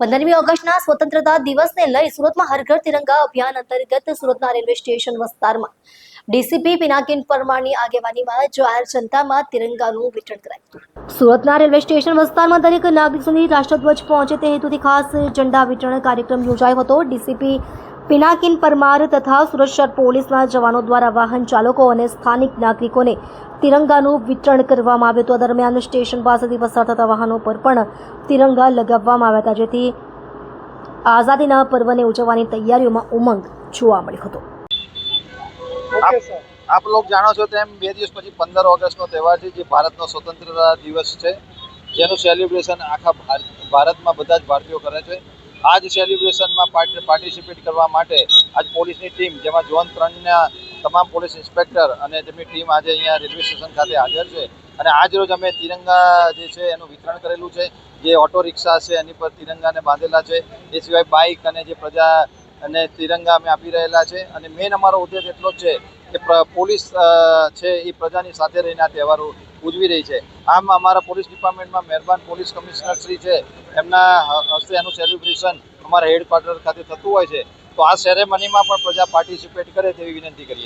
પંદરમી ઓગસ્ટના સ્વતંત્રતા દિવસને લઈ સુરતમાં હરઘર તિરંગા અભિયાન અંતર્ગત સુરતના રેલવે સ્ટેશન વિસ્તારમાં ડીસીપી પિનાકિન પરમારની આગેવાનીમાં જાહેર જનતામાં તિરંગાનું વિતરણ કરાયું. સુરતના રેલવે સ્ટેશન વિસ્તારમાં દરેક નાગરિક સુધી રાષ્ટ્રધ્વજ પહોંચે તે હેતુથી ખાસ ઝંડા વિતરણ કાર્યક્રમ યોજાયો હતો. ડીસીપી પિનાકિન પરમાર તથા સુરત શહેર પોલીસના જવાનો દ્વારા વાહન ચાલકો અને સ્થાનિક નાગરિકોને તિરંગાનું વિતરણ કરવામાં આવ્યું હતું. દરમિયાન સ્ટેશન પાસેથી પસાર થતા વાહનો પર પણ તિરંગા લગાવવામાં આવ્યા હતા જેથી આઝાદીના પર્વને ઉજવવાની તૈયારીઓમાં ઉમંગ જોવા મળ્યો હતો. આપ લોક જાણો છો તેમ બે દિવસ પછી પંદર ઓગસ્ટનો તહેવાર છે જે ભારતનો સ્વતંત્રતા દિવસ છે. જેનું સેલિબ્રેશન આખા ભારતમાં બધા જ ભારતીયો કરે છે. આ જ સેલિબ્રેશનમાં પાર્ટિસિપેટ કરવા માટે આજ પોલીસની ટીમ જેમાં ઝોન ત્રણના તમામ પોલીસ ઇન્સ્પેક્ટર અને તેમની ટીમ આજે અહીંયા રેલવે સ્ટેશન ખાતે હાજર છે. અને આજ રોજ અમે તિરંગા જે છે એનું વિતરણ કરેલું છે. જે ઓટો રિક્ષા છે, એની પર તિરંગાને બાંધેલા છે. એ સિવાય બાઇક અને જે પ્રજા અને તિરંગા અમે આપી રહેલા છે. અને મેઇન અમારો ઉદ્દેશ એટલો જ છે કે પોલીસ છે એ પ્રજાની સાથે રહીને આ તહેવારો ઉજવી રહી છે. આમ અમારા પોલીસ ડિપાર્ટમેન્ટમાં મહેરબાન પોલીસ કમિશનર શ્રી છે. એમના હસ્તે એનું સેલિબ્રેશન અમારા હેડક્વાર્ટર ખાતે થતું હોય છે. તો આ સેરેમનીમાં પણ પ્રજા પાર્ટિસિપેટ કરે તેવી વિનંતી કરીએ છીએ.